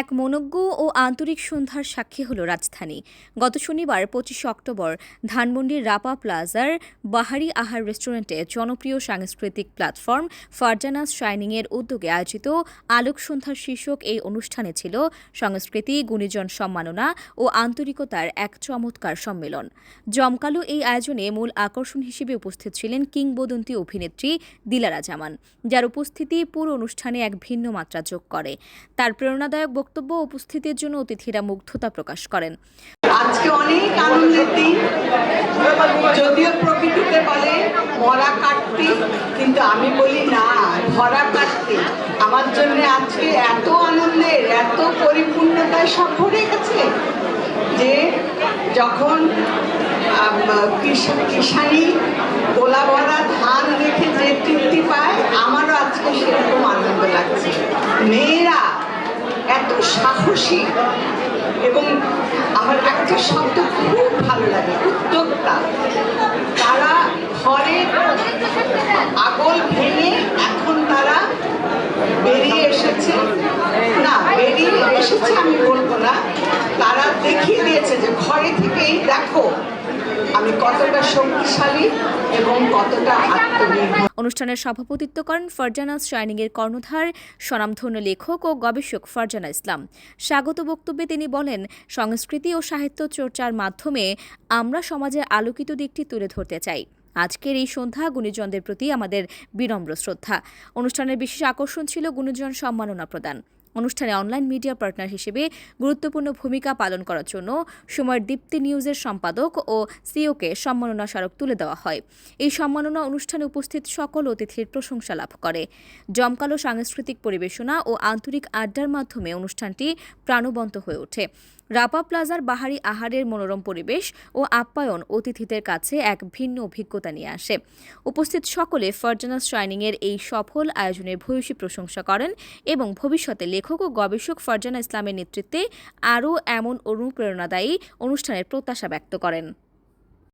এক মনজ্ঞ ও আন্তরিক সন্ধ্যার সাক্ষী হল রাজধানী। গত শনিবার পঁচিশে অক্টোবর ধানমন্ডির রাপা প্লাজার বাহারি আহার রেস্টুরেন্টে জনপ্রিয় সাংস্কৃতিক প্ল্যাটফর্ম ফারজানাস শাইনিংয়ের উদ্যোগে আয়োজিত আলোক সন্ধ্যার শীর্ষক এই অনুষ্ঠানে ছিল সংস্কৃতি, গুণীজন সম্মাননা ও আন্তরিকতার এক চমৎকার সম্মেলন। জমকালো এই আয়োজনে মূল আকর্ষণ হিসেবে উপস্থিত ছিলেন কিংবদন্তি অভিনেত্রী দিলারা জামান, যার উপস্থিতি পুরো অনুষ্ঠানে এক ভিন্ন মাত্রা যোগ করে। তার প্রেরণাদায়ক বক্তব্য উপস্থিতির জন্য অতিথিরা মুগ্ধতা প্রকাশ করেন। আজকে অনেক আনন্দের দিন। যদিও প্রকৃতিতে বলে মরা কাটতে, কিন্তু আমি বলি না, ভরা কাটতে। আমার জন্য আজকে এত আনন্দের, এত পরিপূর্ণতায় সব ভরে গেছে যে যখন কিষানি, গোলা ভরা ধান দেখে যে তৃপ্তি পায়, আমারও আজকে সেরকম আনন্দ লাগছে। মেয়েরা এত সাহসী এবং আমার একটা শব্দ খুব ভালো লাগে উদ্যোক্তা তারা ঘরের আগল ভেঙে এখন তারা বেরিয়ে এসেছে না বেরিয়ে এসেছে, আমি বলব না। তারা দেখিয়ে দিয়েছে যে ঘরে থেকেই দেখো, আমি কতটা শক্তিশালী এবং কতটা আত্মনির্ভর। অনুষ্ঠানের সভাপতিত্ব করেন ফারজানাস শাইনিংয়ের কর্ণধার, স্বনামধন্য লেখক ও গবেষক ফারজানা ইসলাম। স্বাগত বক্তব্যে তিনি বলেন, সংস্কৃতি ও সাহিত্য চর্চার মাধ্যমে আমরা সমাজের আলোকিত দিকটি তুলে ধরতে চাই। আজকের এই সন্ধ্যা গুণীজনদের প্রতি আমাদের বিনম্র শ্রদ্ধা। অনুষ্ঠানের বিশেষ আকর্ষণ ছিল গুণীজন সম্মাননা প্রদান। অনুষ্ঠানে অনলাইন মিডিয়া পার্টনার হিসেবে গুরুত্বপূর্ণ ভূমিকা পালন করার জন্য সময়ের দীপ্তি নিউজের সম্পাদক ও সিওকে সম্মাননা স্মারক তুলে দেওয়া হয়। এই সম্মাননা অনুষ্ঠানে উপস্থিত সকল অতিথির প্রশংসা লাভ করে। জমকালো সাংস্কৃতিক পরিবেশনা ও আন্তরিক আড্ডার মাধ্যমে অনুষ্ঠানটি প্রাণবন্ত হয়ে ওঠে। রাপা প্লাজার বাহারি আহারের মনোরম পরিবেশ ও আপ্যায়ন অতিথিদের কাছে এক ভিন্ন অভিজ্ঞতা নিয়ে আসে। উপস্থিত সকলে ফারজানাস শাইনিংয়ের এই সফল আয়োজনের ভূয়সী প্রশংসা করেন এবং ভবিষ্যতে লেখক ও গবেষক ফরজানা ইসলামের নেতৃত্বে আরও এমন অনুপ্রেরণাদায়ী অনুষ্ঠানের প্রত্যাশা ব্যক্ত করেন।